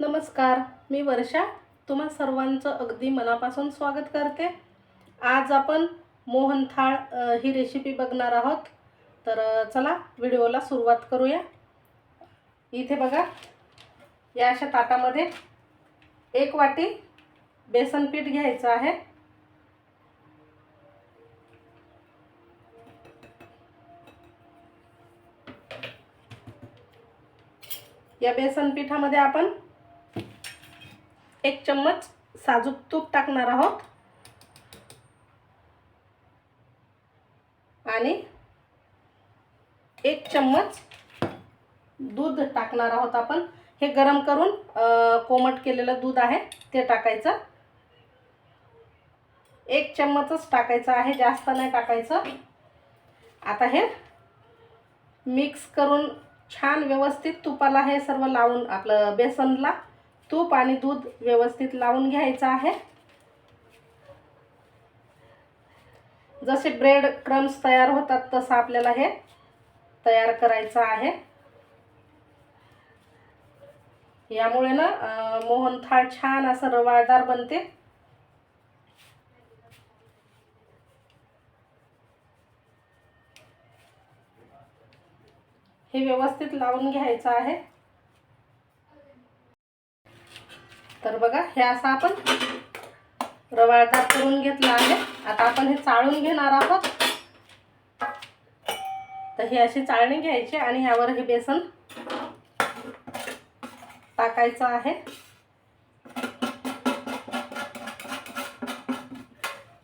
नमस्कार मी वर्षा. तुम्हा सर्वांचं अगदी मनापासून स्वागत करते. आज आपण मोहनथाळ ही रेसिपी बघणार आहोत. तर चला व्हिडिओला सुरुवात करूया. इथे बघा या अशा ताटामध्ये एक वाटी बेसन पीठ घ्यायचं आहे. या बेसन पिठामध्ये आपण एक चम्मच साजूक तूप टाकणार आहोत. आणि एक चम्मच दूध टाकणार आहोत आपण. हे गरम करून कोमट केलेलं दूध आहे ते टाकायचं. एक चम्मचच टाकायचं आहे जास्त नाही टाकायचं. आता हे मिक्स करून छान व्यवस्थित तुपाला हे सर्व लावून आपलं बेसनला तूप आणि दूध व्यवस्थित लावून घ्यायचं आहे. जसे ब्रेड क्रम्स तयार होतात तसं आपल्याला हे तयार करायचं आहे. यामुळे ना मोहन मोहनथाळ छान असं रवाळदार बनते. हे व्यवस्थित लावून घ्यायचं आहे. तर बघा हे असं आपण रवाळदार करून घेतलं आहे. आता आपण हे चाळून घेणार आहोत. तर हे अशी चाळणी घ्यायची आणि ह्यावर हे बेसन टाकायचं आहे.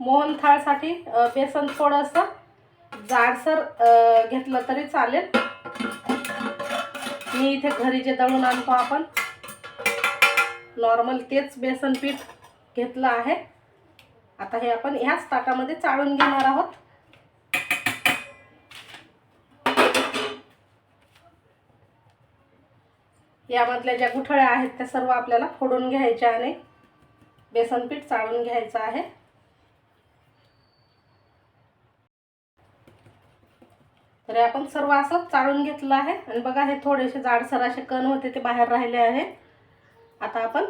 मोहनथाळसाठी बेसन थोडंसं जाडसर घेतलं तरी चालेल. मी इथे घरी जे दळून आणतो आपण. नॉर्मल तेच बेसन पीठ घेतलं आहे. आता हे आपण ह्याच ताटामध्ये चाळून घेणार आहोत. यामधल्या ज्या गुठळ्या आहेत त्या सर्व आपल्याला फोडून घ्यायच्या आणि बेसन पीठ चाळून घ्यायचं आहे. तर आपण सर्व असं चाळून घेतलं आहे. आणि बघा हे थोडेसे जाडसर असे कण होते ते बाहेर राहिले आहे. आता आपण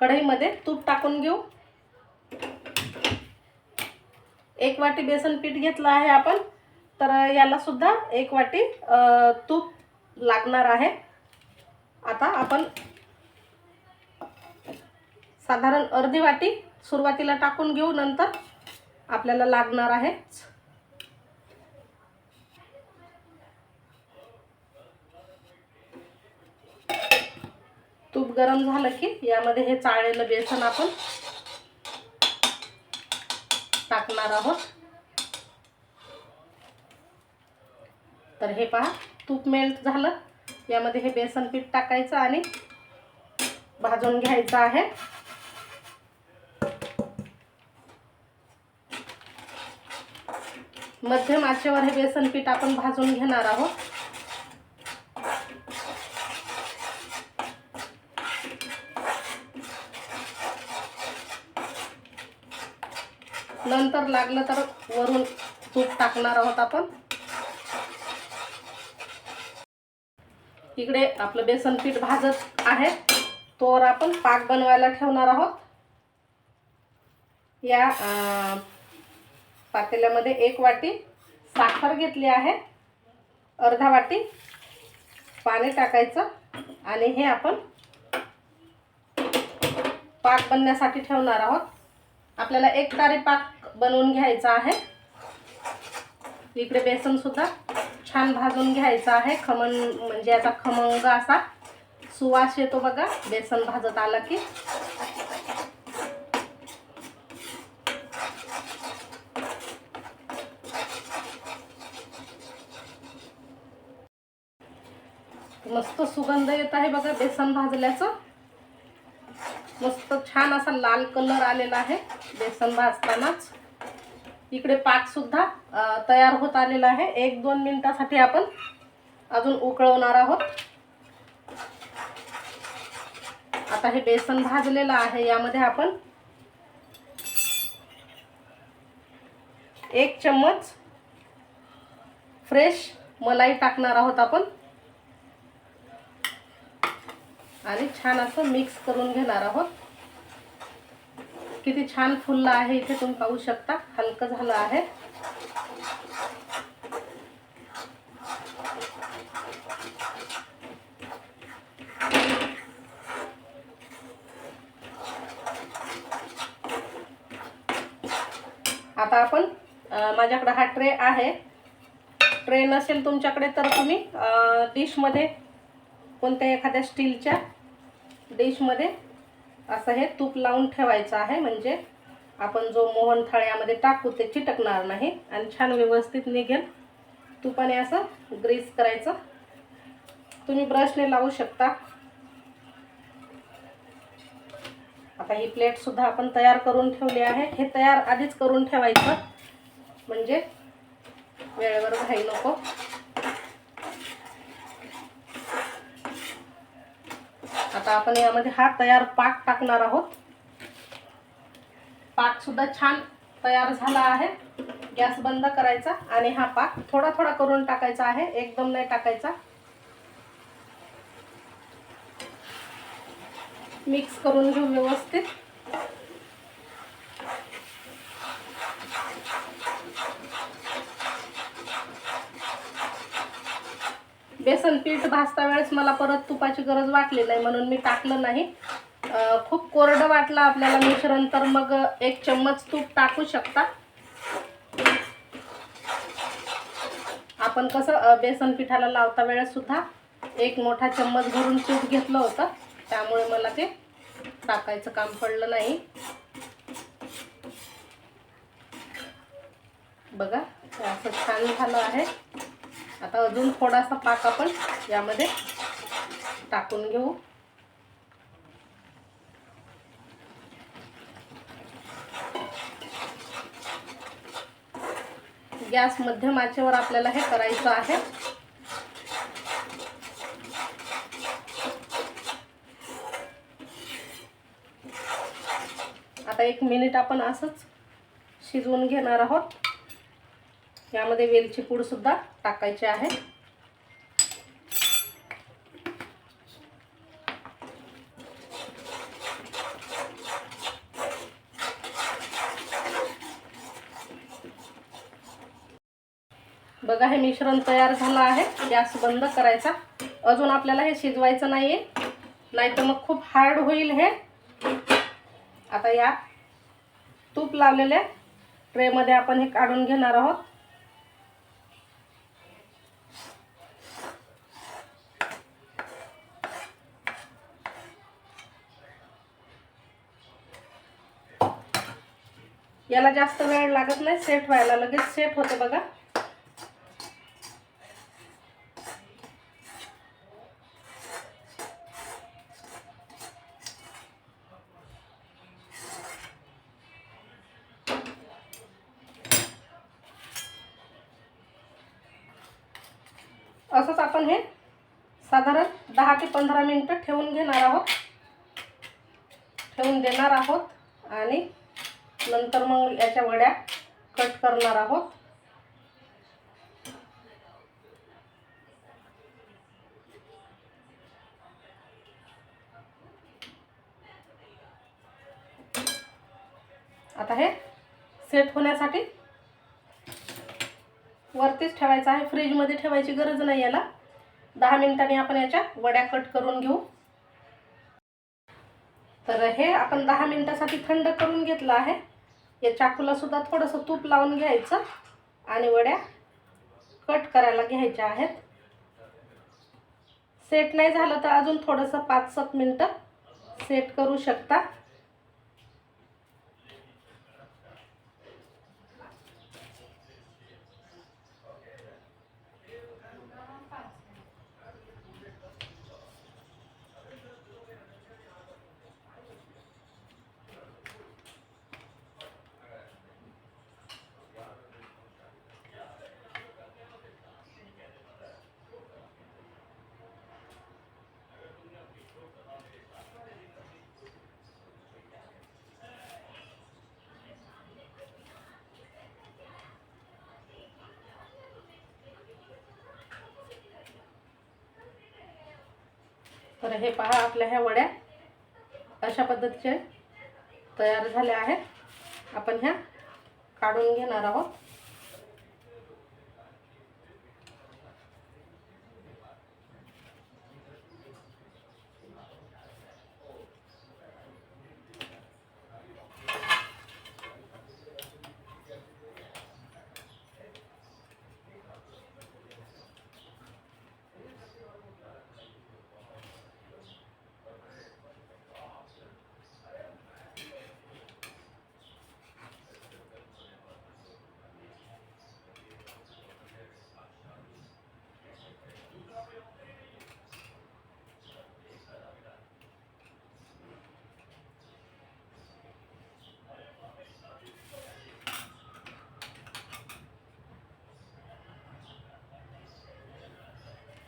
कढईमध्ये तूप टाकून घेऊ. एक वाटी बेसन पीठ घेतलं आहे आपण. तर याला सुद्धा एक वाटी तूप लागणार आहे. आता आपण साधारण अर्धी वाटी सुरुवातीला टाकून घेऊ नंतर आपल्याला लागणार आहे. तूप गरम झालं की यामध्ये हे चाळलेलं बेसन आपण टाकणार आहोत. तर हे पहा तूप मेल्ट झालं. यामध्ये हे बेसन पीठ टाकायचं आणि भाजून घ्यायचं आहे. मध्यम आचेवर हे बेसन पीठ आपण भाजून घेणार आहोत. नंतर लागलं तर वरून तूप टाकणार आहोत आपण. इकडे आपलं बेसन पीठ भाजत आहे. तोवर आपण पाक बनवायला ठेवणार आहोत. या पातेल्यामध्ये एक वाटी साखर घेतली आहे. अर्धा वाटी पाणी टाकायचं आणि हे आपण पाक बनण्यासाठी ठेवणार आहोत. आपल्याला एक तारी पाक बनवून घ्यायचा आहे. इकडे बेसन सुद्धा छान भाजून घ्यायचं आहे. खमण म्हणजे याचा खमंग असा सुवास येतो बघा. बेसन भाजत आलं की. मस्त सुगंध येत आहे बघा बेसन भाजल्याचं. मस्त छान असा लाल कलर आलेला आहे. बेसन भाजतानाच. इकडे पाक सुद्धा तयार होत आलेला आहे. एक दोन मिनिटासाठी आपण अजून उकळवणार आहोत. आता हे बेसन भाजलेलं आहे. यामध्ये आपण एक चम्मच फ्रेश मलाई टाकणार आहोत आपण. आणि छान असं मिक्स करून घेणार आहोत. किती छान फुललं आहे इथे तुम्ही पाहू शकता. हलकं झालं आहे. आता आपण माझ्याकडे हा ट्रे आहे. ट्रे नसेल तुमच्याकडे तर तुम्ही डिशमध्ये कोणत्या एखाद्या स्टीलच्या डिशमध्ये असं हे तूप लावून ठेवायचं आहे. म्हणजे आपण जो मोहन थाळ्यामध्ये टाकू ते चिटकणार नाही. आणि छान व्यवस्थित निघेल. तुपाने असं ग्रीस करायचं. तुम्ही ब्रशने लावू शकता. आता ही प्लेटसुद्धा आपण तयार करून ठेवली आहे. हे तयार आधीच करून ठेवायचं. म्हणजे वेळेवर घाई नको. आता आपण यामध्ये हा तयार पाक टाकणार आहोत. पाक सुद्धा छान तयार झाला आहे. गॅस बंद करायचा आणि हा पाक थोडा थोडा करून टाकायचा आहे. एकदम नाही टाकायचा. मिक्स करून घेऊ व्यवस्थित. बेसन पीठ भाजता वेळेस मला परत तुपाची गरज वाटली नाही म्हणून मी टाकलं नाही. खूप कोरडं वाटलं आपल्याला मिश्रण तर मग एक चम्मच तूप टाकू शकता. आपण कसं बेसन पिठाला लावता वेळेस सुद्धा एक मोठा चम्मच भरून तूप घेतलं होतं. त्यामुळे मला ते टाकायचं काम पडलं नाही. बघा असं छान झालं आहे. आता अजून थोडासा पाक आपण यामध्ये टाकून घेऊ. गॅस मध्यम आचेवर आपल्याला हे करायचं आहे. आता एक मिनिट आपण असंच शिजवून घेणार आहोत. यामध्ये वेलची पूड सुद्धा टाकायची आहे. बघा हे मिश्रण तयार झालं आहे. गॅस बंद करायचा. अजून आपल्याला हे शिजवायचं नाहीये. नाही तर मग खूप हार्ड होईल हे. आता या तूप लावलेल्या ट्रेमध्ये आपण हे काढून घेणार आहोत. याला जास्त वेळ लागत नाही सेट व्हायला लगेच सेट होते बघा. असंच आपण हे साधारण दहा ते पंधरा मिनटं ठेवून घेणार आहोत. ठेवून देणार आहोत आणि नंतर मग याच्या वड्या कट करणार आहोत. आता हे सेट होण्यासाठी वरतीच ठेवायचं आहे. फ्रीजमध्ये ठेवायची गरज नाही याला. दहा मिनिटांनी आपण याच्या वड्या कट करून घेऊ. तर हे आपण दहा मिनिटासाठी थंड करून घेतलं आहे. या चाकूला सुद्धा थोडंसं तूप लावून घ्यायचं आणि वड्या कट करायला घ्यायच्या आहेत. सेट नाही झालं तर अजून थोडंसं पाच सात मिनटं सेट करू शकता. तर हे पहा आपल्या ह्या वड्या. अशा पद्धतीचे तयार झाल्या आहेत. आपण ह्या काढून घेणार आहोत.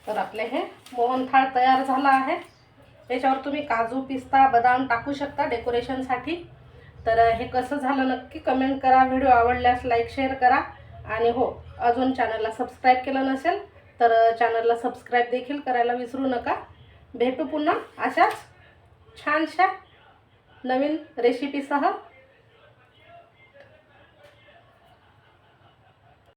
तर आपले हे मोहनथाळ तयार झाला आहे. याच्यावर तुम्ही काजू पिस्ता बदाम टाकू शकता डेकोरेशनसाठी तर हे कसं झालं नक्की कमेंट करा. व्हिडिओ आवडल्यास लाईक शेअर करा. आणि हो अजून चॅनलला सबस्क्राईब केलं नसेल तर चॅनलला सबस्क्राईब देखील करायला विसरू नका. भेटू पुन्हा अशाच छानशा नवीन रेसिपीसह